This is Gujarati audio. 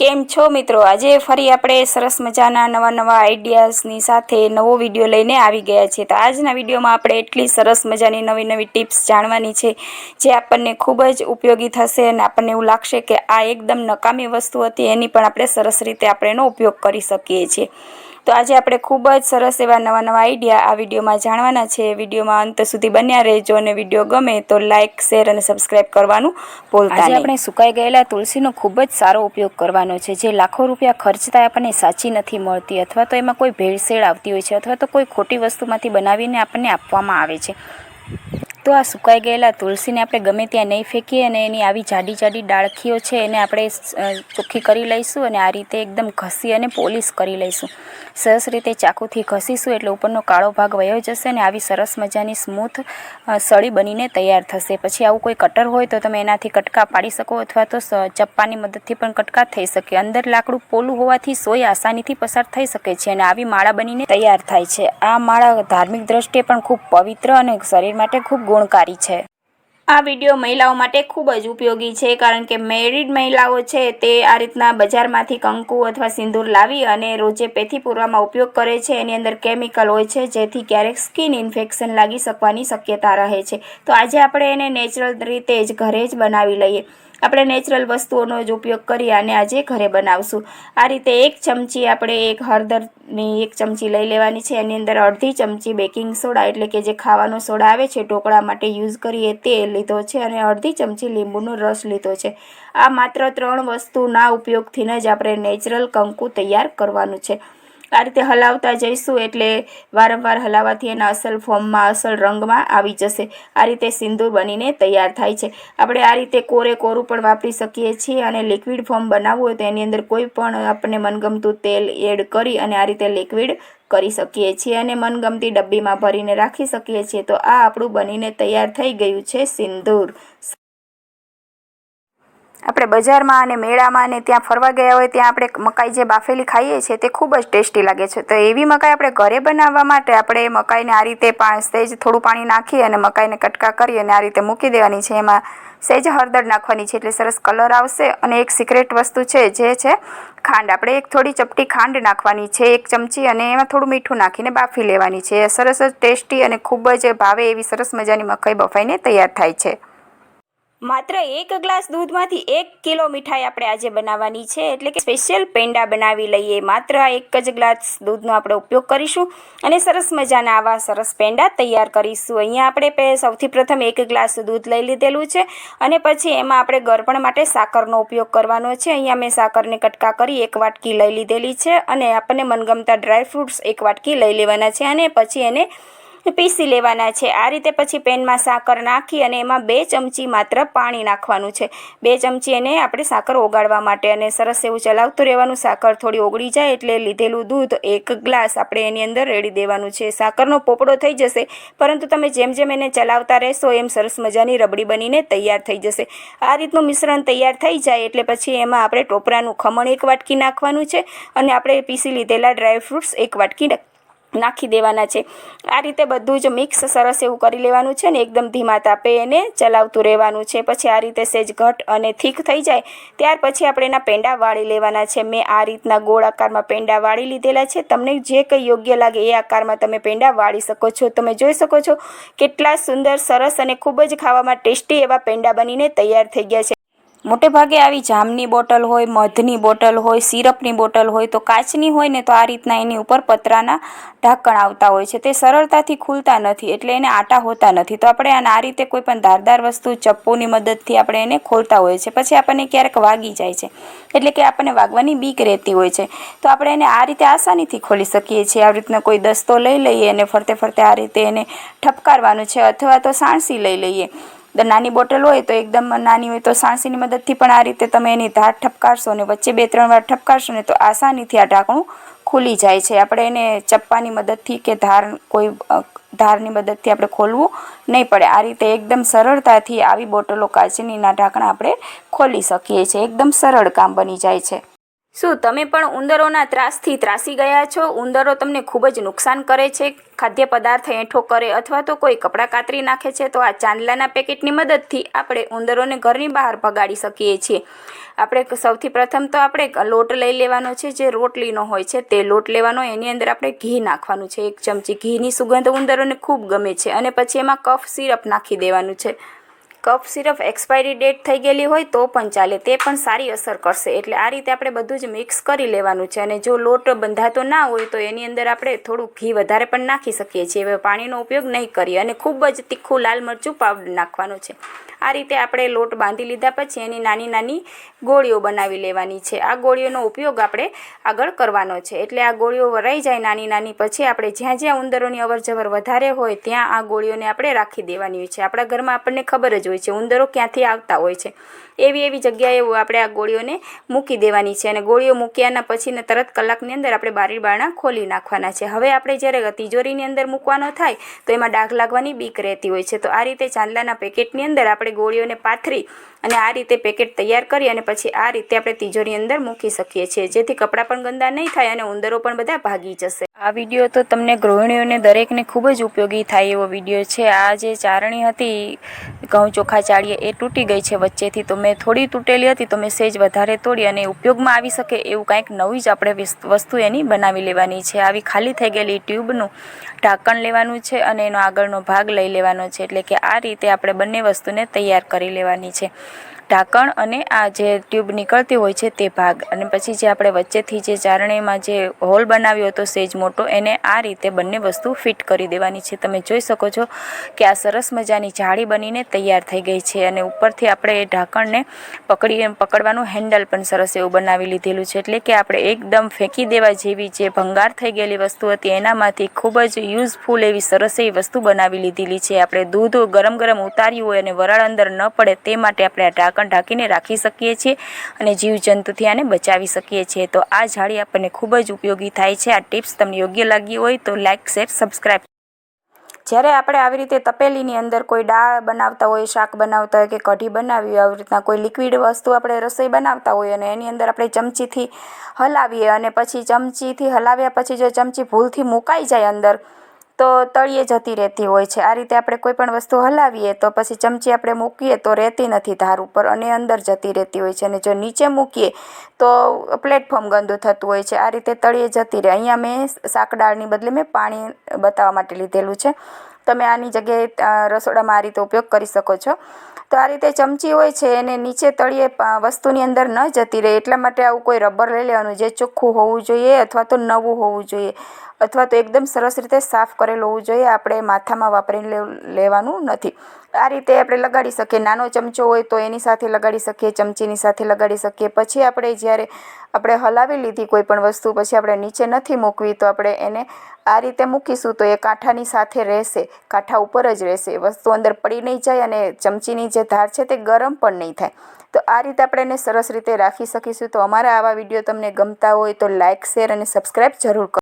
કેમ છો મિત્રો? આજે ફરી આપણે સરસ મજાના નવા નવા આઈડિયાઝની સાથે નવો વીડિયો લઈને આવી ગયા છીએ. તો આજના વિડીયોમાં આપણે એટલી સરસ મજાની નવી નવી ટિપ્સ જાણવાની છે, જે આપણને ખૂબ જ ઉપયોગી થશે અને આપણને એવું લાગશે કે આ એકદમ નકામી વસ્તુ હતી, એની પણ આપણે સરસ રીતે આપણે એનો ઉપયોગ કરી શકીએ છીએ. તો આજે આપણે ખૂબ જ સરસ એવા નવા નવા આઈડિયા આ વિડીયોમાં જાણવાના છે. વિડીયોમાં અંત સુધી બન્યા રહેજો અને વીડિયો ગમે તો લાઇક શેર અને સબસ્ક્રાઇબ કરવાનું ભૂલતા આજે આપણે સુકાઈ ગયેલા તુલસીનો ખૂબ જ સારો ઉપયોગ કરવાનો છે. જે લાખો રૂપિયા ખર્ચતા આપણને સાચી નથી મળતી અથવા તો એમાં કોઈ ભેળસેળ આવતી હોય છે અથવા તો કોઈ ખોટી વસ્તુમાંથી બનાવીને આપણને આપવામાં આવે છે. તો આ સુકાઈ ગયેલા તુલસીને આપણે ગમે ત્યાં નહીં ફેંકીએ અને એની આવી જાડી જાડી ડાળખીઓ છે એને આપણે ચોખ્ખી કરી લઈશું અને આ રીતે એકદમ ઘસી અને પોલિશ કરી લઈશું. સરસ રીતે ચાકુથી ઘસીશું એટલે ઉપરનો કાળો ભાગ વયો જશે અને આવી સરસ મજાની સ્મૂથ સળી બનીને તૈયાર થશે. પછી આવું કોઈ કટર હોય તો તમે એનાથી કટકા પાડી શકો અથવા તો ચપ્પાની મદદથી પણ કટકા થઈ શકે. અંદર લાકડું પોલું હોવાથી સોય આસાનીથી પસાર થઈ શકે છે અને આવી માળા બનીને તૈયાર થાય છે. આ માળા ધાર્મિક દ્રષ્ટિએ પણ ખૂબ પવિત્ર અને શરીર માટે ખૂબ ગુણકારી છે. આ વીડિયો મહિલાઓ માટે ખૂબ જ ઉપયોગી છે કારણ કે મેરિડ મહિલાઓ છે તે આ રીતના બજારમાંથી કંકુ અથવા સિંદૂર લાવી અને રોજે પેથી પૂરવામાં ઉપયોગ કરે છે. એની અંદર કેમિકલ હોય છે જેથી ક્યારેક સ્કિન ઇન્ફેક્શન લાગી શકવાની શક્યતા રહે છે. તો આજે આપણે એને નેચરલ રીતે જ ઘરે જ બનાવી લઈએ. આપણે નેચરલ વસ્તુઓનો જ ઉપયોગ કરી અને આજે ઘરે બનાવશું. આ રીતે એક ચમચી આપણે એક હળદરની એક ચમચી લઈ લેવાની છે. એની અંદર અડધી ચમચી બેકિંગ સોડા એટલે કે જે ખાવાનો સોડા આવે છે, ઢોકળા માટે યુઝ કરીએ તે લીધો છે અને અડધી ચમચી લીંબુનો રસ લીધો છે. આ માત્ર ત્રણ વસ્તુના ઉપયોગથી જ આપણે નેચરલ કંકુ તૈયાર કરવાનું છે. આ રીતે હલાવતા જઈશું એટલે વારંવાર હલાવવાથી એના અસલ ફોર્મમાં, અસલ રંગમાં આવી જશે. આ રીતે સિંદૂર બનીને તૈયાર થાય છે. આપણે આ રીતે કોરે કોરું પણ વાપરી શકીએ છીએ અને લિક્વિડ ફોર્મ બનાવવું હોય તો એની અંદર કોઈ પણ આપણને મનગમતું તેલ એડ કરી અને આ રીતે લિક્વિડ કરી શકીએ છીએ અને મનગમતી ડબ્બીમાં ભરીને રાખી શકીએ છીએ. તો આ આપણું બનીને તૈયાર થઈ ગયું છે સિંદૂર. આપણે બજારમાં અને મેળામાં અને ત્યાં ફરવા ગયા હોય, ત્યાં આપણે મકાઈ જે બાફેલી ખાઈએ છીએ, તે ખૂબ જ ટેસ્ટી લાગે છે. તો એવી મકાઈ આપણે ઘરે બનાવવા માટે આપણે મકાઈને આ રીતે સહેજ થોડું પાણી નાખી અને મકાઈને કટકા કરી અને આ રીતે મૂકી દેવાની છે. એમાં સહેજ હળદર નાખવાની છે એટલે સરસ કલર આવશે અને એક સિક્રેટ વસ્તુ છે જે છે ખાંડ. આપણે એક થોડી ચપટી ખાંડ નાખવાની છે, એક ચમચી, અને એમાં થોડું મીઠું નાખીને બાફી લેવાની છે. સરસ જ ટેસ્ટી અને ખૂબ જ ભાવે એવી સરસ મજાની મકાઈ બફાઈને તૈયાર થાય છે. માત્ર એક ગ્લાસ દૂધમાંથી એક કિલો મીઠાઈ આપણે આજે બનાવવાની છે, એટલે કે સ્પેશિયલ પેંડા બનાવી લઈએ. માત્ર એક જ ગ્લાસ દૂધનો આપણે ઉપયોગ કરીશું અને સરસ મજાના આવા સરસ પેંડા તૈયાર કરીશું. અહીંયા આપણે સૌથી પ્રથમ એક ગ્લાસ દૂધ લઈ લીધેલું છે અને પછી એમાં આપણે ગરપણ માટે સાકરનો ઉપયોગ કરવાનો છે. અહીંયા મેં સાકરને કટકા કરી એક વાટકી લઈ લીધેલી છે અને આપણને મનગમતા ડ્રાયફ્રૂટ્સ એક વાટકી લઈ લેવાના છે અને પછી એને પીસી લેવાના છે. આ રીતે પછી પેનમાં સાકર નાખી અને એમાં બે ચમચી માત્ર પાણી નાખવાનું છે. બે ચમચી એને આપણે સાકર ઓગાળવા માટે અને સરસ એવું ચલાવતું રહેવાનું. સાકર થોડી ઓગળી જાય એટલે લીધેલું દૂધ એક ગ્લાસ આપણે એની અંદર રેડી દેવાનું છે. સાકરનો પોપડો થઈ જશે, પરંતુ તમે જેમ જેમ એને ચલાવતા રહેશો એમ સરસ મજાની રબડી બનીને તૈયાર થઈ જશે. આ રીતનું મિશ્રણ તૈયાર થઈ જાય એટલે પછી એમાં આપણે ટોપરાનું ખમણ એક વાટકી નાખવાનું છે અને આપણે પીસી લીધેલા ડ્રાયફ્રૂટ્સ એક વાટકી નાખી દેવાના છે. આ રીતે બધું જ મિક્સ સરસ એવું કરી લેવાનું છે ને એકદમ ધીમા તાપે એને ચલાવતું રહેવાનું છે. પછી આ રીતે સેજ ઘટ અને થીક થઈ જાય ત્યાર પછી આપણે એના પેંડા વાળી લેવાના છે. મેં આ રીતના ગોળ આકારમાં પેંડા વાળી લીધેલા છે. તમને જે કંઈ યોગ્ય લાગે એ આકારમાં તમે પેંડા વાળી શકો છો. તમે જોઈ શકો છો કેટલા સુંદર, સરસ અને ખૂબ જ ખાવામાં ટેસ્ટી એવા પેંડા બનીને તૈયાર થઈ ગયા છે. મોટે ભાગે આવી જામની બોટલ હોય, મધની બોટલ હોય, સિરપની બોટલ હોય, તો કાચની હોય ને તો આ રીતના એની ઉપર પતરાના ઢાંકણ આવતા હોય છે. તે સરળતાથી ખુલતા નથી, એટલે એને આટા હોતા નથી. તો આપણે આને આ રીતે કોઈ પણ ધારદાર વસ્તુ, ચપ્પુની મદદથી આપણે એને ખોલતા હોઈએ છીએ. પછી આપણને ક્યારેક વાગી જાય છે, એટલે કે આપણને વાગવાની બીક રહેતી હોય છે. તો આપણે એને આ રીતે આસાનીથી ખોલી શકીએ છીએ. આવી રીતના કોઈ દસ્તો લઈ લઈએ અને ફરતે ફરતે આ રીતે એને ઠપકારવાનું છે, અથવા તો સાણસી લઈ લઈએ. નાની બોટલ હોય તો એકદમ નાની હોય તો સાણસીની મદદથી પણ આ રીતે તમે એની ધાર ઠપકારશો ને વચ્ચે બે, ત્રણ વાર ઠપકારશો ને તો આસાનીથી આ ઢાંકણું ખુલી જાય છે. આપણે એને ચપ્પાની મદદથી કે ધાર, કોઈ ધારની મદદથી આપણે ખોલવું નહીં પડે. આ રીતે એકદમ સરળતાથી આવી બોટલો કાચનીના ઢાંકણા આપણે ખોલી શકીએ છીએ. એકદમ સરળ કામ બની જાય છે. શું તમે પણ ઉંદરોના ત્રાસથી ત્રાસી ગયા છો? ઉંદરો તમને ખૂબ જ નુકસાન કરે છે. ખાદ્ય પદાર્થ એંઠો કરે અથવા તો કોઈ કપડાં કાતરી નાખે છે, તો આ ચાંદલાના પેકેટની મદદથી આપણે ઉંદરોને ઘરની બહાર ભગાડી શકીએ છીએ. આપણે સૌથી પ્રથમ તો આપણે લોટ લઈ લેવાનો છે. જે રોટલીનો હોય છે, તે લોટ લેવાનો. એની અંદર આપણે ઘી નાખવાનું છે. એક ચમચી ઘીની સુગંધ ઉંદરોને ખૂબ ગમે છે અને પછી એમાં કફ, સિરપ નાખી દેવાનું છે. કફ સિરપ એક્સપાયરી ડેટ થઈ ગયેલી હોય તો પણ ચાલે. તે પણ સારી અસર કરશે. એટલે આ રીતે આપણે બધું જ મિક્સ કરી લેવાનું છે. અને જો લોટ બંધાતો ના હોય તો એની અંદર આપણે થોડું ઘી વધારે પણ નાખી શકીએ છીએ. પાણીનો ઉપયોગ નહીં કરીએ. અને ખૂબ જ તીખું લાલ મરચું પાવડર નાખવાનું છે. આ રીતે આપણે લોટ બાંધી લીધા પછી એની નાની નાની ગોળીઓ બનાવી લેવાની છે. આ ગોળીઓનો ઉપયોગ આપણે આગળ કરવાનો છે. એટલે આ ગોળીઓ વરાઈ જાય નાની નાની પછી આપણે જ્યાં જ્યાં ઉંદરોની અવરજવર વધારે હોય ત્યાં આ ગોળીઓને આપણે રાખી દેવાની હોય છે. આપણા ઘરમાં આપણને ખબર જ હોય છે ઉંદરો ક્યાંથી આવતા હોય છે. એવી એવી જગ્યાએ આપણે આ ગોળીઓને મૂકી દેવાની છે અને ગોળીઓ મૂક્યાના પછીને તરત કલાકની અંદર આપણે બારી બારણા ખોલી નાખવાના છે. હવે આપણે જ્યારે તિજોરીની અંદર મૂકવાનો થાય તો એમાં ડાઘ લાગવાની બીક રહેતી હોય છે. તો આ રીતે ચાંદલાના પેકેટની અંદર આપણે ગોળીઓને પાથરી અને આ રીતે પેકેટ તૈયાર કરી અને પછી આ રીતે આપણે તિજોરી અંદર મૂકી શકીએ છીએ. જેથી કપડાં પણ ગંદા નહીં થાય અને ઉંદરો પણ બધા ભાગી જશે. આ વીડિયો તો તમને ગૃહિણીઓને દરેકને ખૂબ જ ઉપયોગી થાય એવો વીડિયો છે. આ જે ચારણી હતી, ઘઉં ચોખા ચાળીએ, એ તૂટી ગઈ છે વચ્ચેથી. તો મેં થોડી તૂટેલી હતી, તો મેં સેજ વધારે તોડી અને ઉપયોગમાં આવી શકે એવું કાંઈક નવી જ આપણે વસ્તુ એની બનાવી લેવાની છે. આવી ખાલી થઈ ગયેલી ટ્યુબનું ઢાંકણ લેવાનું છે અને એનો આગળનો ભાગ લઈ લેવાનો છે. એટલે કે આ રીતે આપણે બંને વસ્તુને તૈયાર કરી લેવાની છે. ઢાંકણ અને આ જે ટ્યુબ નીકળતી હોય છે તે ભાગ. અને પછી જે આપણે વચ્ચેથી જે ચારણીમાં જે હોલ બનાવ્યો હતો સેજ મોટો, એને આ રીતે બંને વસ્તુ ફિટ કરી દેવાની છે. તમે જોઈ શકો છો કે આ સરસ મજાની જાળી બનીને તૈયાર થઈ ગઈ છે અને ઉપરથી આપણે એ ઢાંકણને પકડી પકડવાનું હેન્ડલ પણ સરસ એવું બનાવી લીધેલું છે. એટલે કે આપણે એકદમ ફેંકી દેવા જેવી જે ભંગાર થઈ ગયેલી વસ્તુ હતી, એનામાંથી ખૂબ જ યુઝફુલ એવી સરસ એવી વસ્તુ બનાવી લીધેલી છે. આપણે દૂધ ગરમ ગરમ ઉતાર્યું હોય અને વરાળ અંદર ન પડે તે માટે આપણે આ ઢાંકણ ઢાંકીને રાખી શકીએ છીએ અને જીવજંતુથી આને બચાવી શકીએ છીએ. તો આ જાળી આપણને ખૂબ જ ઉપયોગી થાય છે. આ ટિપ્સ તમને યોગ્ય લાગી હોય તો લાઇક શેર સબસ્ક્રાઈબ જ્યારે આપણે આવી રીતે તપેલીની અંદર કોઈ દાળ બનાવતા હોય, શાક બનાવતા હોય કે કઢી બનાવી આવી રીતના કોઈ લિક્વિડ વસ્તુ આપણે રસોઈ બનાવતા હોય અને એની અંદર આપણે ચમચીથી હલાવીએ અને પછી ચમચીથી હલાવ્યા પછી જો ચમચી ભૂલથી મુકાઈ જાય અંદર તો તળિયે જતી રહેતી હોય છે. આ રીતે આપણે કોઈ પણ વસ્તુ હલાવીએ તો પછી ચમચી આપણે મૂકીએ તો રહેતી નથી ધાર ઉપર અને અંદર જતી રહેતી હોય છે. અને જો નીચે મૂકીએ તો પ્લેટફોર્મ ગંદુ થતું હોય છે. આ રીતે તળિયે જતી રહે. અહીંયા મેં શાકદાળની બદલે મેં પાણી બતાવવા માટે લીધેલું છે. તમે આની જગ્યાએ રસોડામાં આ રીતે ઉપયોગ કરી શકો છો. તો આ રીતે ચમચી હોય છે એને નીચે તળિયે વસ્તુની અંદર ન જતી રહે. એટલા માટે આવું કોઈ રબર લઈ લેવાનું. જે ચોખ્ખું હોવું જોઈએ અથવા તો નવું હોવું જોઈએ. અથવા તો એકદમ સરસ રીતે સાફ કરેલું હોવું જોઈએ. આપણે માથામાં વાપરીને લેવાનું નથી. આ રીતે આપણે લગાડી શકીએ. નાનો ચમચો હોય તો એની સાથે લગાડી શકીએ, ચમચીની સાથે લગાડી શકીએ. પછી આપણે જ્યારે આપણે હલાવી લીધી કોઈ પણ વસ્તુ, પછી આપણે નીચે નથી મૂકવી, તો આપણે એને આ રીતે મૂકીશું તો એ કાંઠાની સાથે રહેશે. કાંઠા ઉપર જ રહેશે. વસ્તુ અંદર પડી નહીં જાય અને ચમચીની જે ધાર છે તે ગરમ પણ નહીં થાય. તો આ રીતે આપણે એને સરસ રીતે રાખી શકીશું. તો અમારા આવા વીડિયો તમને ગમતા હોય તો લાઇક શેર અને સબસ્ક્રાઈબ જરૂર કરો.